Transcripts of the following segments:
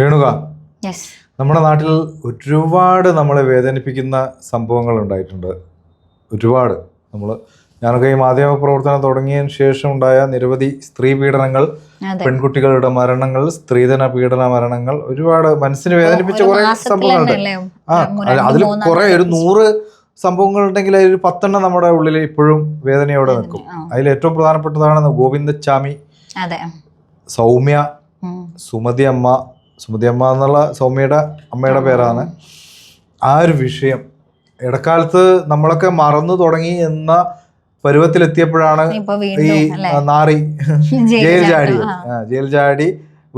രേണുക നമ്മുടെ നാട്ടിൽ ഒരുപാട് നമ്മളെ വേദനിപ്പിക്കുന്ന സംഭവങ്ങൾ ഉണ്ടായിട്ടുണ്ട്. ഒരുപാട്. നമ്മൾ ഞാനൊക്കെ ഈ മാധ്യമ പ്രവർത്തനം തുടങ്ങിയതിന് ശേഷം ഉണ്ടായ നിരവധി സ്ത്രീ പീഡനങ്ങൾ പെൺകുട്ടികളുടെ മരണങ്ങൾ സ്ത്രീധന പീഡന മരണങ്ങൾ ഒരുപാട് മനസ്സിന് വേദനിപ്പിച്ച കുറെ സംഭവങ്ങളുണ്ട്. ആ അതിൽ കുറെ ഒരു. നൂറ് സംഭവങ്ങൾ ഉണ്ടെങ്കിൽ അതിൽ പത്തെണ്ണം നമ്മുടെ ഉള്ളിൽ ഇപ്പോഴും വേദനയോടെ നിൽക്കും. അതിൽ ഏറ്റവും പ്രധാനപ്പെട്ടതാണ് ഗോവിന്ദച്ചാമി സൗമ്യ സുമതി അമ്മ സുമതി അമ്മ എന്നുള്ള സൗമ്യയുടെ അമ്മയുടെ പേരാണ്. ആ ഒരു വിഷയം ഇടക്കാലത്ത് നമ്മളൊക്കെ മറന്നു തുടങ്ങി എന്ന പരുവത്തിലെത്തിയപ്പോഴാണ് ഈ നാറി ജയിൽ ചാടി, ജയിൽ ചാടി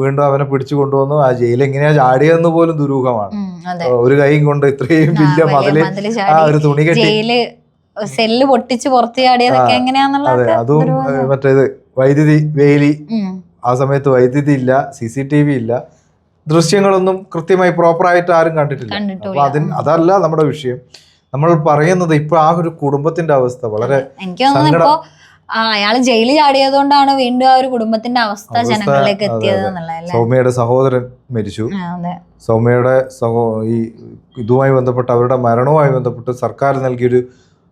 വീണ്ടും അവനെ പിടിച്ചു കൊണ്ടുവന്നു. ആ ജയിൽ എങ്ങനെയാ ചാടിയതെന്ന് പോലും ദുരൂഹമാണ്. ഒരു കൈ കൊണ്ട് ഇത്രയും വലിയ മതിൽ ആ ഒരു തുണി കെട്ടി. സെല്ല് പൊട്ടിച്ച് പുറത്ത് ചാടിയതൊക്കെ അതെ അതും മറ്റേത് വൈദ്യുതി വേലി. ആ സമയത്ത് വൈദ്യുതി ഇല്ല സി സി ടി വി ഇല്ല. ദൃശ്യങ്ങളൊന്നും കൃത്യമായി പ്രോപ്പറായിട്ട് ആരും കണ്ടിട്ടില്ല. അപ്പൊ അതിന് അതല്ല നമ്മുടെ വിഷയം. നമ്മൾ പറയുന്നത് ഇപ്പൊ ആ ഒരു കുടുംബത്തിന്റെ അവസ്ഥ വളരെ അയാൾ ജയിലിൽ ചാടിയതുകൊണ്ടാണ് വീണ്ടും ആ ഒരു കുടുംബത്തിന്റെ അവസ്ഥ ജനങ്ങളിലേക്ക് എത്തിയത് സൗമ്യയുടെ സഹോദരൻ മരിച്ചു. സൗമ്യയുടെ സഹോ ഈ ഇതുമായി ബന്ധപ്പെട്ട് അവരുടെ മരണവുമായി ബന്ധപ്പെട്ട് സർക്കാർ നൽകിയൊരു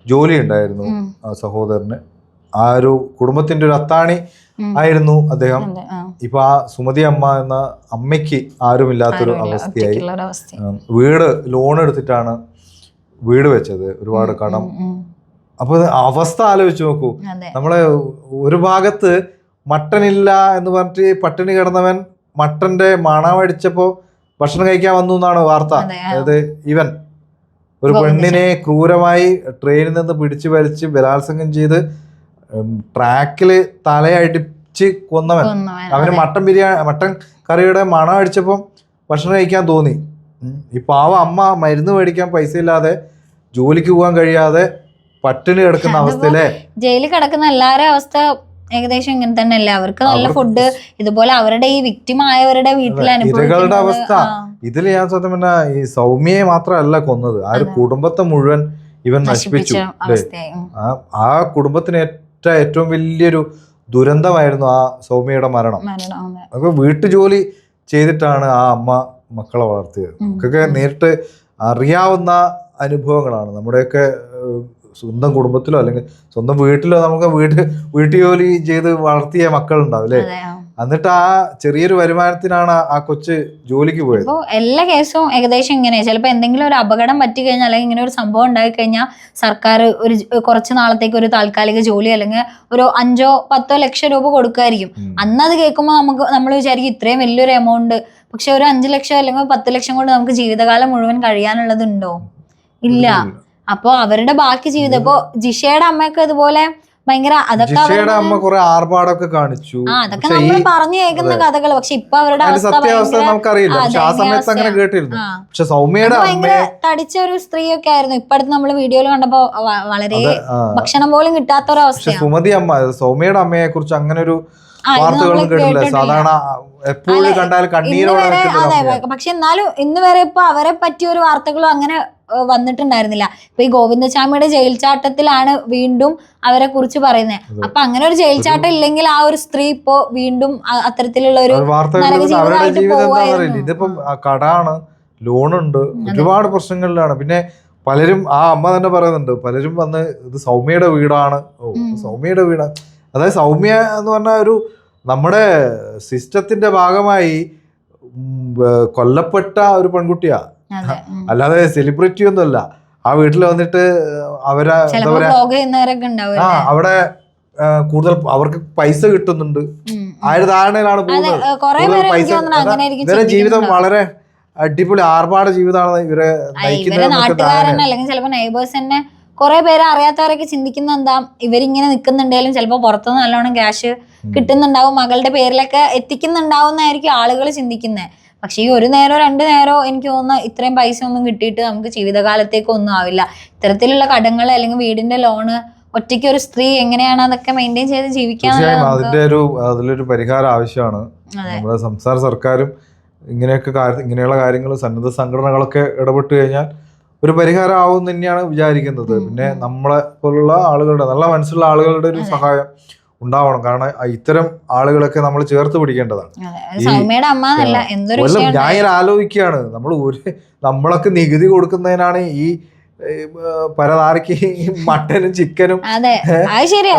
ജോലി ഉണ്ടായിരുന്നു ആ സഹോദരന്. ആ ഒരു കുടുംബത്തിന്റെ ഒരു അത്താണി. ആയിരുന്നു അദ്ദേഹം. ഇപ്പൊ ആ സുമതി അമ്മ എന്ന അമ്മയ്ക്ക് ആരുമില്ലാത്തൊരു ആരുമില്ല, അവസ്ഥയായി. വീട് ലോൺ എടുത്തിട്ടാണ് വീട് വെച്ചത് ഒരുപാട് കടം. അപ്പൊ അവസ്ഥ ആലോചിച്ച് നോക്കൂ. നമ്മളെ ഒരു ഭാഗത്ത് മട്ടനില്ല എന്ന് പറഞ്ഞിട്ട് പട്ടിണി കിടന്നവൻ മട്ടന്റെ മണമടിച്ചപ്പോ ഭക്ഷണം കഴിക്കാൻ വന്നു എന്നാണ് വാർത്ത. അതായത് ഇവൻ ഒരു പെണ്ണിനെ ക്രൂരമായി ട്രെയിനിൽ നിന്ന് പിടിച്ചു വലിച്ച് ബലാത്സംഗം ചെയ്ത് ട്രാക്കിൽ തലയടിച്ച് കൊന്നവൻ. അവന് മട്ടൻ ബിരിയാണി മട്ടൻ കറിയുടെ മണം അടിച്ചപ്പം ഭക്ഷണം കഴിക്കാൻ തോന്നി. ഈ പാവ അമ്മ മരുന്ന് മേടിക്കാൻ പൈസ ഇല്ലാതെ ജോലിക്ക് പോകാൻ കഴിയാതെ പട്ടിണി കിടക്കുന്ന അവസ്ഥയിലെ. ജയിലിൽ കിടക്കുന്ന എല്ലാവരുടെ അവസ്ഥ ഏകദേശം ഇങ്ങനെ തന്നെ അല്ലേ അവർക്ക് നല്ല ഫുഡ് ഇതുപോലെ അവരുടെ ഈ വിക്ടിം ആയവരുടെ വീട്ടിൽ അതെ, അവസ്ഥ. ഇതിൽ ഞാൻ സത്യം പറഞ്ഞാൽ ഈ സൗമ്യയെ മാത്രമല്ല കൊന്നത്. ആ ഒരു കുടുംബത്തെ മുഴുവൻ ഇവൻ നശിപ്പിച്ചു. ആ കുടുംബത്തിന് ഏറ്റ ഏറ്റവും വലിയൊരു ദുരന്തമായിരുന്നു ആ സൗമ്യയുടെ മരണം. അപ്പൊ വീട്ടുജോലി ചെയ്തിട്ടാണ് ആ അമ്മ മക്കളെ വളർത്തിയത്. നമുക്കൊക്കെ നേരിട്ട് അറിയാവുന്ന അനുഭവങ്ങളാണ്. നമ്മുടെയൊക്കെ സ്വന്തം കുടുംബത്തിലോ അല്ലെങ്കിൽ സ്വന്തം വീട്ടിലോ നമുക്ക് വീട്ട് വീട്ടുജോലി ചെയ്ത് വളർത്തിയ മക്കളുണ്ടാവും അല്ലേ. എന്നിട്ട് ആ ചെറിയൊരു വരുമാനത്തിനാണ് ആ കൊച്ച് ജോലിക്ക് പോയത്. അപ്പോൾ എല്ലാ കേസും ഏകദേശം ഇങ്ങനെയാണ് ചിലപ്പോ എന്തെങ്കിലും ഒരു അപകടം പറ്റി കഴിഞ്ഞാൽ അല്ലെങ്കിൽ ഇങ്ങനെ ഒരു സംഭവം ഉണ്ടായി കഴിഞ്ഞാൽ സർക്കാർ ഒരു കുറച്ച് നാളത്തേക്ക് ഒരു താൽക്കാലിക ജോലി അല്ലെങ്കിൽ ഒരു അഞ്ചോ പത്തോ ലക്ഷം രൂപ കൊടുക്കുമായിരിക്കും. അന്ന് അത് കേൾക്കുമ്പോൾ നമുക്ക് നമ്മൾ വിചാരിക്കും ഇത്രയും വലിയൊരു എമൗണ്ട്. പക്ഷെ ഒരു അഞ്ചു ലക്ഷം അല്ലെങ്കിൽ പത്ത് ലക്ഷം കൊണ്ട് നമുക്ക് ജീവിതകാലം മുഴുവൻ കഴിയാനുള്ളതുണ്ടോ? ഇല്ല. അപ്പോൾ അവരുടെ ബാക്കി ജീവിതം. ഇപ്പോൾ ജിഷയുടെ അമ്മയൊക്കെ ഇതുപോലെ ഭയങ്കര അതൊക്കെ ആർഭാടൊക്കെ അമ്മ കുറെ ആർഭാടമൊക്കെ കാണിച്ചു. ആ അതൊക്കെ നമ്മൾ പറഞ്ഞു കേൾക്കുന്ന കഥകൾ പക്ഷെ ഇപ്പൊ അവരുടെ സത്യാവസ്ഥ നമുക്കറിയില്ല. ആ, പക്ഷെ ആ സമയത്ത് അങ്ങനെ. കേട്ടിരുന്നു. പക്ഷെ സൗമ്യയുടെ ഭയങ്കര തടിച്ച ഒരു സ്ത്രീയൊക്കെ ആയിരുന്നു. ഇപ്പൊ അടുത്ത് നമ്മൾ വീഡിയോയിൽ കണ്ടപ്പോ വളരെ ഭക്ഷണം പോലും കിട്ടാത്ത ഒരു അവസ്ഥ സുമതി അമ്മ സൗമ്യയുടെ അമ്മയെ കുറിച്ച് അങ്ങനെ ഒരു നമ്മൾ കേട്ടില്ല സാധാരണ എപ്പോഴും കണ്ടാൽ കണ്ണീരോടെ. പക്ഷെ എന്നാലും ഇന്ന് വരെ ഇപ്പൊ അവരെ പറ്റിയ ഒരു വാർത്തകളും അങ്ങനെ വന്നിട്ടുണ്ടായിരുന്നില്ല. ഇപ്പൊ ഈ ഗോവിന്ദസ്വാമിയുടെ ജയിൽ ചാട്ടത്തിലാണ് വീണ്ടും അവരെ കുറിച്ച് പറയുന്നത്. അപ്പൊ അങ്ങനെ ഒരു ജയിൽ ചാട്ടം ഇല്ലെങ്കിൽ ആ ഒരു സ്ത്രീ ഇപ്പോ വീണ്ടും അത്തരത്തിലുള്ള ഒരു ഇതിപ്പം കടാണ് ലോണുണ്ട് ഒരുപാട് പ്രശ്നങ്ങളിലാണ്. പിന്നെ പലരും ആ അമ്മ തന്നെ പറയുന്നുണ്ട് പലരും വന്ന് ഇത് സൗമ്യയുടെ വീടാണ്. ഓ സൗമ്യയുടെ വീടാണ് അതായത് സൗമ്യ എന്ന് പറഞ്ഞ ഒരു നമ്മുടെ സിസ്റ്റത്തിന്റെ ഭാഗമായി കൊല്ലപ്പെട്ട ഒരു പെൺകുട്ടിയാ. അതെ ഉം. അല്ലാതെ സെലിബ്രിറ്റി ഒന്നുമല്ല. ആ വീട്ടിൽ വന്നിട്ട് അവരെ ആ അവിടെ കൂടുതൽ അവർക്ക് പൈസ കിട്ടുന്നുണ്ട്. ആ ഒരു ധാരണയിലാണ് പോകുന്നത് പൈസ ഇവരുടെ ജീവിതം വളരെ അടിപൊളി ആർഭാട ജീവിതമാണ് ഇവരെ അല്ലെങ്കിൽ ചിലപ്പോ തന്നെ കുറെ പേര് അറിയാത്തവരൊക്കെ ചിന്തിക്കുന്ന എന്താ ഇവരിങ്ങനെ നിൽക്കുന്നുണ്ടെങ്കിലും ചിലപ്പോ പുറത്തുനിന്ന് നല്ലോണം ക്യാഷ് കിട്ടുന്നുണ്ടാവും മകളുടെ പേരിലൊക്കെ എത്തിക്കുന്നുണ്ടാവും എന്നായിരിക്കും ആളുകൾ ചിന്തിക്കുന്നത് പക്ഷെ ഈ ഒരു നേരോ രണ്ട് നേരോ എനിക്ക് തോന്നുന്ന ഇത്രയും പൈസ ഒന്നും കിട്ടിയിട്ട് നമുക്ക് ജീവിതകാലത്തേക്ക് ഒന്നും ആവില്ല. ഇത്തരത്തിലുള്ള കടങ്ങൾ അല്ലെങ്കിൽ വീടിന്റെ ലോണ് ഒറ്റയ്ക്ക് ഒരു സ്ത്രീ എങ്ങനെയാണ് അതൊക്കെ മെയിന്റെയിൻ ചെയ്ത് ജീവിക്കാൻ അതിന്റെ ഒരു അതിലൊരു പരിഹാരം ആവശ്യമാണ്. നമ്മുടെ സംസ്ഥാന സർക്കാരും ഇങ്ങനെയൊക്കെ ഇങ്ങനെയുള്ള കാര്യങ്ങൾ സന്നദ്ധ സംഘടനകളൊക്കെ ഇടപെട്ട് കഴിഞ്ഞാൽ ഒരു പരിഹാരം ആവും തന്നെയാണ് വിചാരിക്കുന്നത്. പിന്നെ. നമ്മളെ പോലുള്ള ആളുകളുടെ നല്ല മനസ്സുള്ള ആളുകളുടെ ഒരു സഹായം ഉണ്ടാവണം. കാരണം ഇത്തരം ആളുകളൊക്കെ നമ്മൾ ചേർത്ത് പിടിക്കേണ്ടതാണ്. ഞാൻ ആലോചിക്കുകയാണ്. നമ്മൾ ഒരു നമ്മളൊക്കെ നികുതി കൊടുക്കുന്നതിനാണ് ഈ പരതാരക്ക് മട്ടനും ചിക്കനും അതെ അത് ശരിയാ.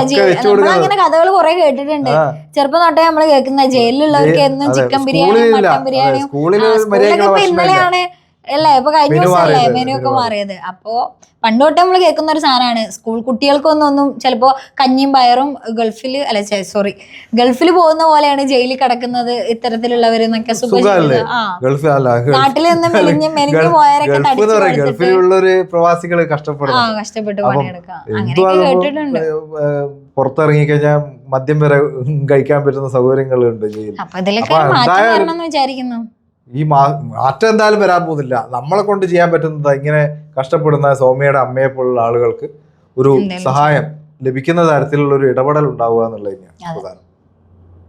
അങ്ങനെ കഥകൾ കുറെ കേട്ടിട്ടുണ്ട്. ചെറുപ്പം തൊട്ടേ നമ്മൾ കേൾക്കുന്ന ജയിലിലുള്ളവർക്ക് എന്നും ചിക്കൻ ബിരിയാണി മട്ടൻ ബിരിയാണി സ്കൂളിലൊക്കെ. ഇന്നലെയാണ് അല്ലേ? ഇപ്പൊ കഴിഞ്ഞ ദിവസമല്ലേ മെനു ഒക്കെ മാറിയത്. അപ്പോ പണ്ട് തൊട്ടേ നമ്മൾ കേൾക്കുന്ന ഒരു സാധനമാണ്. സ്കൂൾ കുട്ടികൾക്കൊന്നും ഒന്നും ചിലപ്പോ കഞ്ഞിയും പയറും ഗൾഫിൽ അല്ല സോറി ഗൾഫിൽ പോകുന്ന പോലെയാണ് ജയിലിൽ കിടക്കുന്നത് ഇത്തരത്തിലുള്ളവരെന്നൊക്കെ നാട്ടിൽ നിന്ന് മെലിഞ്ഞ് മെലിഞ്ഞു പോയാലൊക്കെ പോയവരൊക്കെ ഗൾഫിലുള്ളൊരു പ്രവാസികൾ ആ കഷ്ടപ്പെട്ട് പണിയെടുക്കാം അങ്ങനെയൊക്കെ കേട്ടിട്ടുണ്ട്. പുറത്തിറങ്ങി കഴിഞ്ഞാൽ മദ്യം വരെ കഴിക്കാൻ പറ്റുന്ന സൗകര്യങ്ങളുണ്ട് ജയിലിൽ. അപ്പൊ ഇതിലൊക്കെ മാറ്റം വരണം എന്ന് വിചാരിക്കുന്നു. ഈ മാ- മാറ്റം എന്തായാലും വരാൻ പോകുന്നില്ല. നമ്മളെ കൊണ്ട് ചെയ്യാൻ പറ്റുന്നത് ഇങ്ങനെ കഷ്ടപ്പെടുന്ന സൗമ്യയുടെ അമ്മയെ പോലുള്ള ആളുകൾക്ക് ഒരു സഹായം ലഭിക്കുന്ന തരത്തിലുള്ള ഒരു ഇടപെടൽ ഉണ്ടാവുക എന്നുള്ളത് തന്നെയാണ് പ്രധാനം.